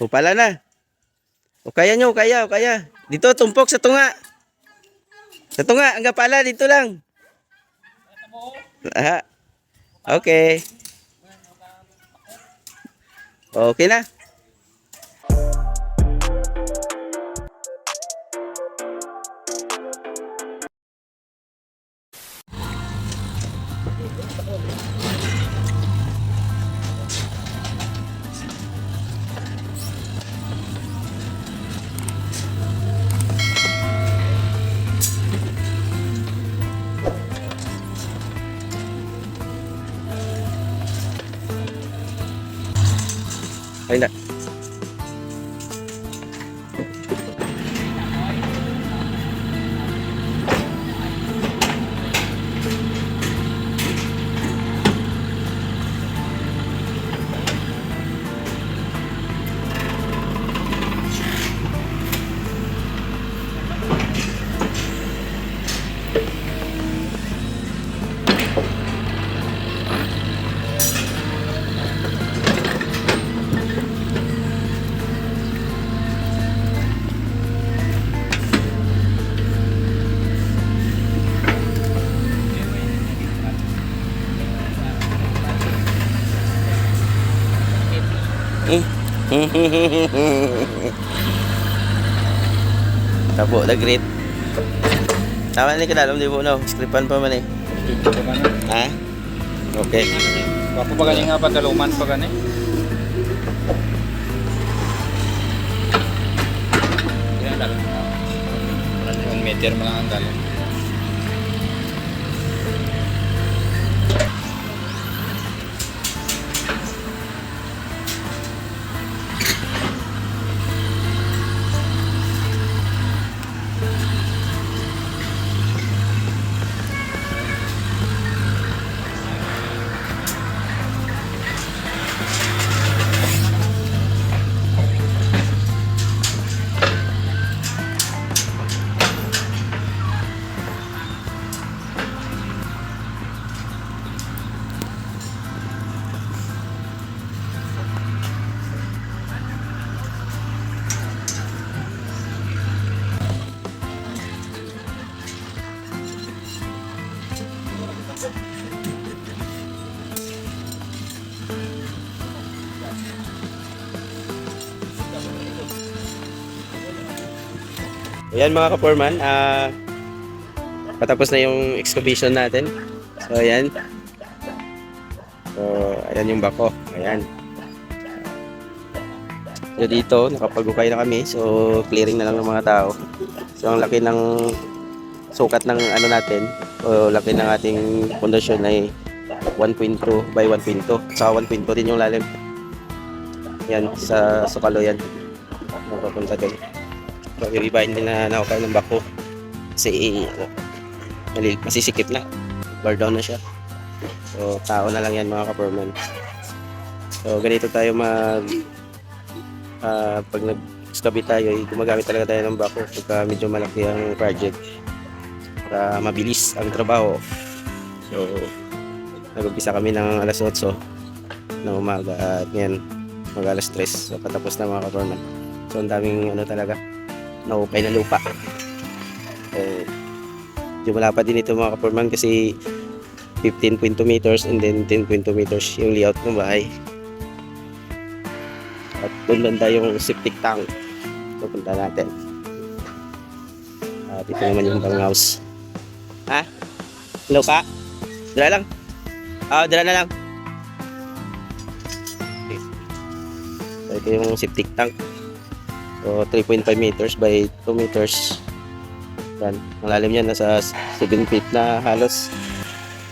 O pala na. O kaya nyo, kaya, o kaya. Dito, tumpok sa tunga. Sa tunga, hanggang pala, dito lang. Aha. Okay. Okay na. Ay na. Tabo, the great. Tama ni kadalom di po. Skripan pa man eh. Ha? Okay. Wapo pa gani nga pa daluman pa gani. Yan dalon. One meter mo lang ang dalon. Ayan mga kaporman, ah patapos na yung excavation natin. So ayan. So ayan yung bako. Ayan. So dito, nakapag-ukay na kami. So clearing na lang ng mga tao. So ang laki ng sukat ng ano natin, o laki ng ating pundasyon ay 1.2 by 1.2. Sa 1.2 din yung lalim. Yan, sa Sukalo yan. Napapunta doon. So, hindi na nakakain ng bako. Kasi, ano, masisikip na. Bar down na siya. So, tao na lang yan mga kaporman. So, ganito tayo mag... ah, pag nag-excavate tayo, eh, gumagamit talaga tayo ng bako pagka medyo malaki ang project para mabilis ang trabaho. So, nag-umpisa kami ng alas 8 ng umaga at ngayon mag alas 3 so patapos na mga kaporman. So, ang daming ano talaga, naupay na lupa. So, medyo malapad din ito mga kaporman kasi 15.2 meters and then 10.2 meters yung layout ng bahay. At doon banda yung septic tank. Pupunta natin. At ito naman yung banghouse. Ha? Hello ka? Dala lang. Ah, dala na lang. Okay. So, ito yung septic tank. So, 3.5 meters by 2 meters. Yan. Ang lalim yan, nasa 7 feet na halos.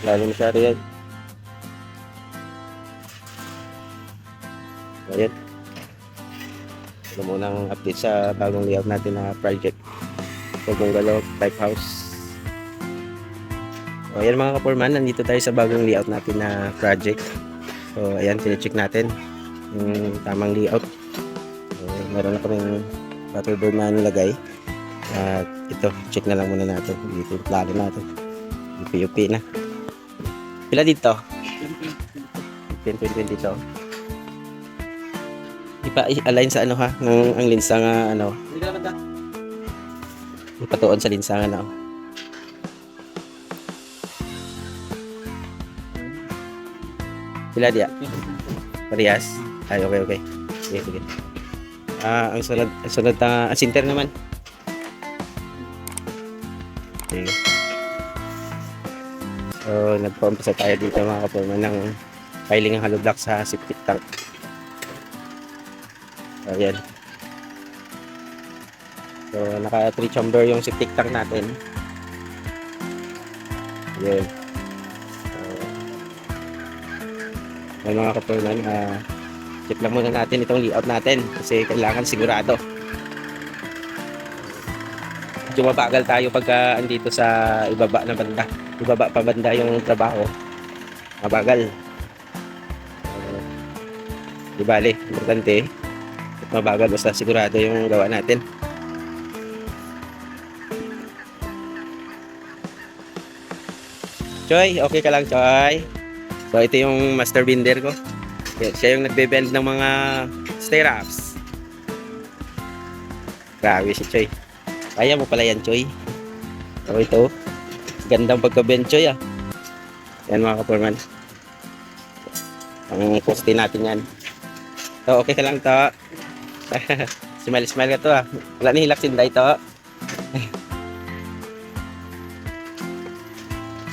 Lalim siya rin yan. So, yan. Ito muna ang update sa bagong layout natin na project. So, bungalow type house. So, ayan mga kaporman, nandito tayo sa bagong layout natin na project. So, ayan, chinecheck natin yung tamang layout. Meron na kaming butterboard na nilagay. At ito, check na lang muna natin. Dito yung plano natin. Yung PUP na. Pila dito? 10, 20 dito. ipa-align sa ano ha, ng ang linsa nga ano, ipatuon sa linsa nga ano. Sila dia. Parehas. Ay, okay, okay. Sige, sige. Ah, ang sunod, ang ta, ah, sinter naman. Sige. So, nagpa-umpisa tayo dito mga kapulman ng piling ng hollow block sa septic tank. So, yan. So, naka 3 chamber yung septic tank natin. Yan. So, yan mga kapulman, ah, check lang muna natin itong layout natin kasi kailangan sigurado. Medyo mabagal tayo pagka andito sa ibaba na banda. Ibaba pa banda yung trabaho. Mabagal. Di bale, importante. Mabagal basta sigurado yung gawa natin. Choy, okay ka lang, Choy? So, ito yung master binder ko. Yan, Siya yung nagbe-bend ng mga stirrups. Grabe si Choy. Kaya mo pala yan, Choy. So, ito. Gandang pagka-bend, Choy, ah. Yan, mga kapurman. Ang poste natin yan. So, okay ka lang, to. smile-smile ka to, ah. Wala ni hilak sinday, to.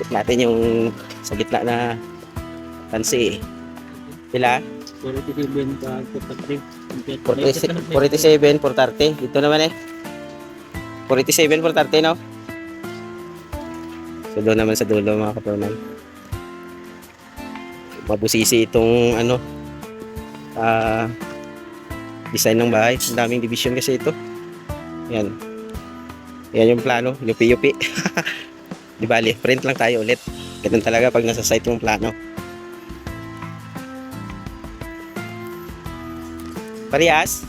Check natin yung sa gitna na tansi, eh. Pila? 47 ka, 43. 47, 430. Dito naman eh. 47, 430, no? So, doon naman sa dulo, mga kapunan. Mabusisi itong, ano, ah, design ng bahay. Ang daming division kasi ito. Yan. Yan yung plano. Yupi-yupi. Di bali, print lang tayo ulit. Ganun talaga pag nasa site yung plano. Parehas.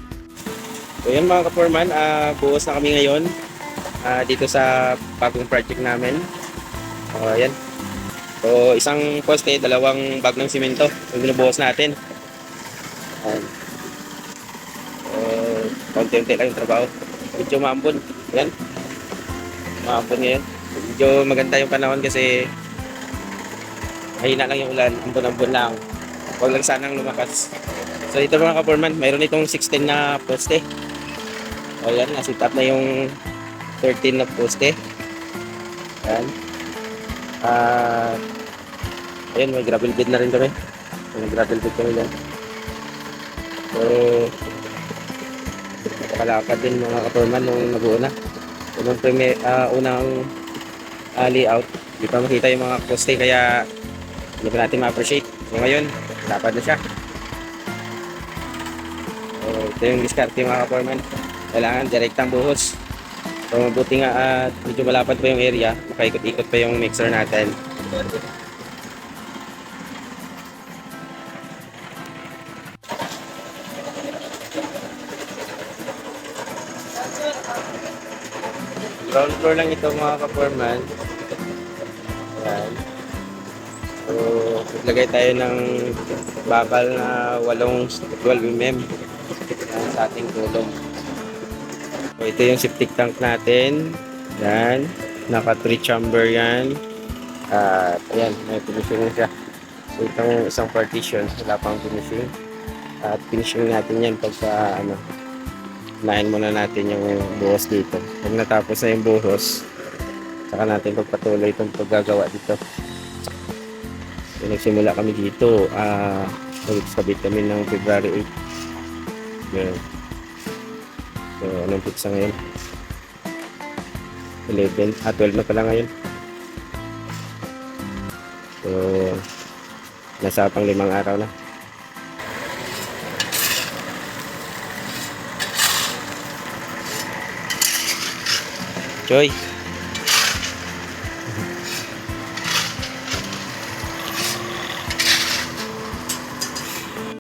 So yan mga kaporman, ah buhos na kami ngayon ah, dito sa bagong project namin. Oh, yan. So isang poste, dalawang bag ng simento yung binubuhos natin. Ayan. So, konti-unti lang yung trabaho. Medyo maambon. Yan. Maambon ngayon. Medyo maganda yung panahon kasi mahina lang yung ulan. Ambon-ambon lang. Huwag lang sanang lumakas. So ito mga kaporman, mayroon itong 16 na poste. O yan, nasit na yung 13 na poste. Yan. Ah, ayun, may gravel bed na rin kami. May gravel bed kami yan. So, kalakad din mga kaporman nung nag-uuna. So, nung premi, ah, unang ah, layout, di pa makita yung mga poste kaya hindi pa natin ma-appreciate. So ngayon, dapat na siya. So, ito yung diskarte mga kaporman. Kailangan direktang buhos. So, mabuti nga at medyo malapad pa yung area. Makaikot-ikot pa yung mixer natin. Ground floor lang ito mga kaporman. Ayan. So, maglagay tayo ng bakal na walong 12 mm yan, sa ating tulong. So, ito yung septic tank natin. Yan. Naka 3 chamber yan. At ayan, may finishing na siya. So, itong isang partition, wala pang finishing. At finishing natin yan pagka ano, Unahin muna natin yung buhos dito. Pag natapos na yung buhos, saka natin pagpatuloy itong paggagawa dito. So, nagsimula kami dito. Ah, nag-sabit kami ng February 8. Ganun. So, anong pizza ngayon? 11. Ah, 12 na pala ngayon. So, nasa pang limang araw na. Choy,